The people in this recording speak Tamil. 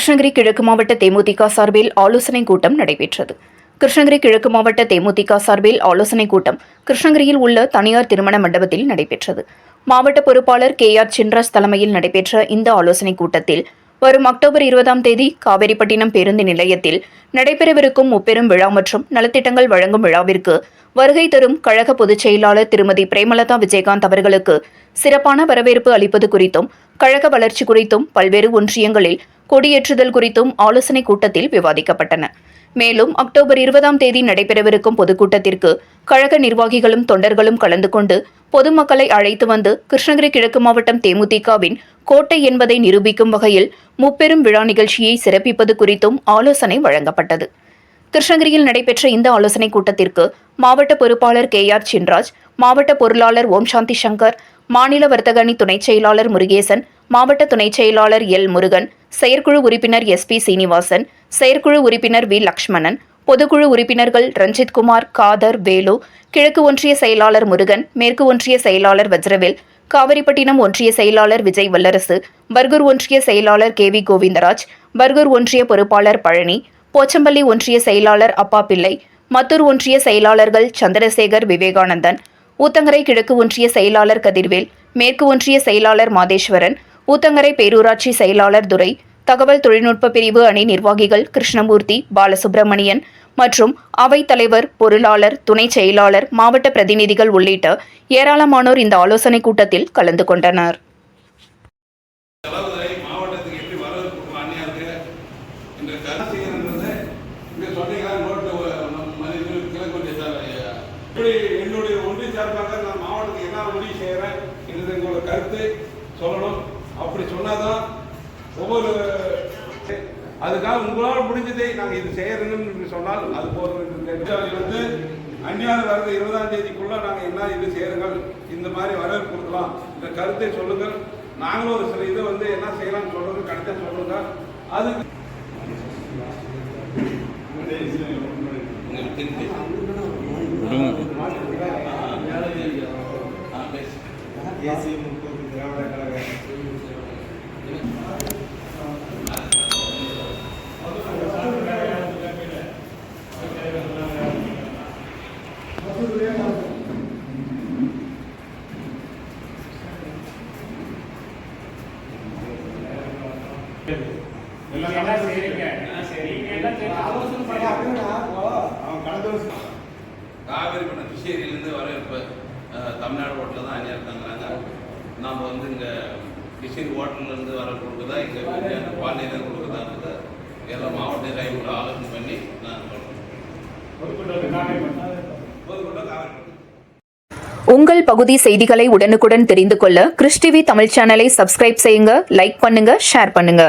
கிருஷ்ணகிரி கிழக்கு மாவட்ட தேமுதிக சார்பில் ஆலோசனைக் கூட்டம் நடைபெற்றது. கிருஷ்ணகிரி கிழக்கு மாவட்ட தேமுதிக சார்பில் ஆலோசனைக் கூட்டம் கிருஷ்ணகிரியில் உள்ள தனியார் திருமண மண்டபத்தில் நடைபெற்றது. மாவட்ட பொறுப்பாளர் கே ஆர் சின்ராஜ் தலைமையில் நடைபெற்ற இந்த ஆலோசனைக் கூட்டத்தில் வரும் அக்டோபர் இருபதாம் தேதி காவேரிப்பட்டினம் பேருந்து நிலையத்தில் நடைபெறவிருக்கும் முப்பெரும் விழா மற்றும் நலத்திட்டங்கள் வழங்கும் விழாவிற்கு வருகை தரும் கழக பொதுச் செயலாளர் திருமதி பிரேமலதா விஜயகாந்த் அவர்களுக்கு சிறப்பான வரவேற்பு அளிப்பது குறித்தும் கழக வளர்ச்சி குறித்தும் பல்வேறு ஒன்றியங்களில் கொடியேற்றுதல் குறித்தும் ஆலோசனைக் கூட்டத்தில் விவாதிக்கப்பட்டன. மேலும் அக்டோபர் இருபதாம் தேதி நடைபெறவிருக்கும் பொதுக்கூட்டத்திற்கு கழக நிர்வாகிகளும் தொண்டர்களும் கலந்து கொண்டு பொதுமக்களை அழைத்து வந்து கிருஷ்ணகிரி கிழக்கு மாவட்டம் தேமுதிகவின் கோட்டை என்பதை நிரூபிக்கும் வகையில் முப்பெரும் விழா நிகழ்ச்சியை சிறப்பிப்பது குறித்தும் ஆலோசனை வழங்கப்பட்டது. கிருஷ்ணகிரியில் நடைபெற்ற இந்த ஆலோசனைக் கூட்டத்திற்கு மாவட்ட பொறுப்பாளர் கே ஆர் சின்ராஜ் மாவட்ட பொருளாளர் ஓம் சாந்தி சங்கர் மாநில வர்த்தகணி துணைச் செயலாளர் முருகேசன் மாவட்ட துணைச் செயலாளர் எல் முருகன் செயற்குழு உறுப்பினர் எஸ் பி சீனிவாசன் செயற்குழு உறுப்பினர் வி லக்ஷ்மணன் பொதுக்குழு உறுப்பினர்கள் ரஞ்சித்குமார் காதர் வேலு கிழக்கு ஒன்றிய செயலாளர் முருகன் மேற்கு ஒன்றிய செயலாளர் வஜ்ரவேல் காவிரிப்பட்டினம் ஒன்றிய செயலாளர் விஜய் வல்லரசு பர்கூர் ஒன்றிய செயலாளர் கே வி கோவிந்தராஜ் பர்கூர் ஒன்றிய பொறுப்பாளர் பழனி போச்சம்பள்ளி ஒன்றிய செயலாளர் அப்பா பிள்ளை மத்தூர் ஒன்றிய செயலாளர்கள் சந்திரசேகர் விவேகானந்தன் ஊத்தங்கரை கிழக்கு ஒன்றிய செயலாளர் கதிர்வேல் மேற்கு ஒன்றிய செயலாளர் மாதேஸ்வரன் ஊத்தங்கரை பேரூராட்சி செயலாளர் துரை தகவல் தொழில்நுட்ப பிரிவு அணி நிர்வாகிகள் கிருஷ்ணமூர்த்தி பாலசுப்பிரமணியன் மற்றும் அவைத் தலைவர் பொருளாளர் துணை செயலாளர் மாவட்ட பிரதிநிதிகள் உள்ளிட்ட ஏராளமானோர் இந்த ஆலோசனைக் கூட்டத்தில் கலந்து கொண்டனர். இந்த கருத்துங்கிறது இங்க சொன்னீங்களா நோட்டு மதிப்பு கிழக்கு சார். இப்படி என்னுடைய ஒன்றி சார்பாக நான் மாவட்டத்துக்கு என்ன உதவி செய்கிறேன் என்று உங்களோட கருத்து. சொல்லணும். அப்படி சொன்னாதான் ஒவ்வொரு அதுக்காக உங்களால் முடிஞ்சதை நாங்கள் இது செய்யறோம்னு சொன்னால் அது போதும் என்று வந்து அந்நியார் வரது இருபதாம் தேதிக்குள்ள நாங்கள் என்ன இது செய்யறோங்கள் இந்த மாதிரி வரவேற்பு கொடுக்கலாம். இந்த கருத்தை சொல்லுங்கள். நாங்களும் ஒரு சில இதை வந்து என்ன செய்யலாம்னு சொல்றது கருத்தை சொல்லுங்க அதுக்கு தேசிய முற்போக்கு திராவிட கழக அவன் தமிழ்நாடு ஹோட்டலில் தான் அந்நியார் தங்குறாங்க நாம் வந்து இங்கே கிருஷ்ணகிரி ஹோட்டல்லேருந்து வர கொடுக்குறதா இங்கே பாண்டியன் கொடுக்குறதா இருக்குது எல்லாம் மாவட்ட நிர்வாகிகளோட ஆலோசனை பண்ணி நான் காவிரிப்பட்டினம் உங்கள் பகுதி செய்திகளை உடனுக்குடன் தெரிந்து கொள்ள கிறிஸ் டிவி தமிழ் சேனலை சப்ஸ்கிரைப் செய்யுங்க லைக் பண்ணுங்க ஷேர் பண்ணுங்க.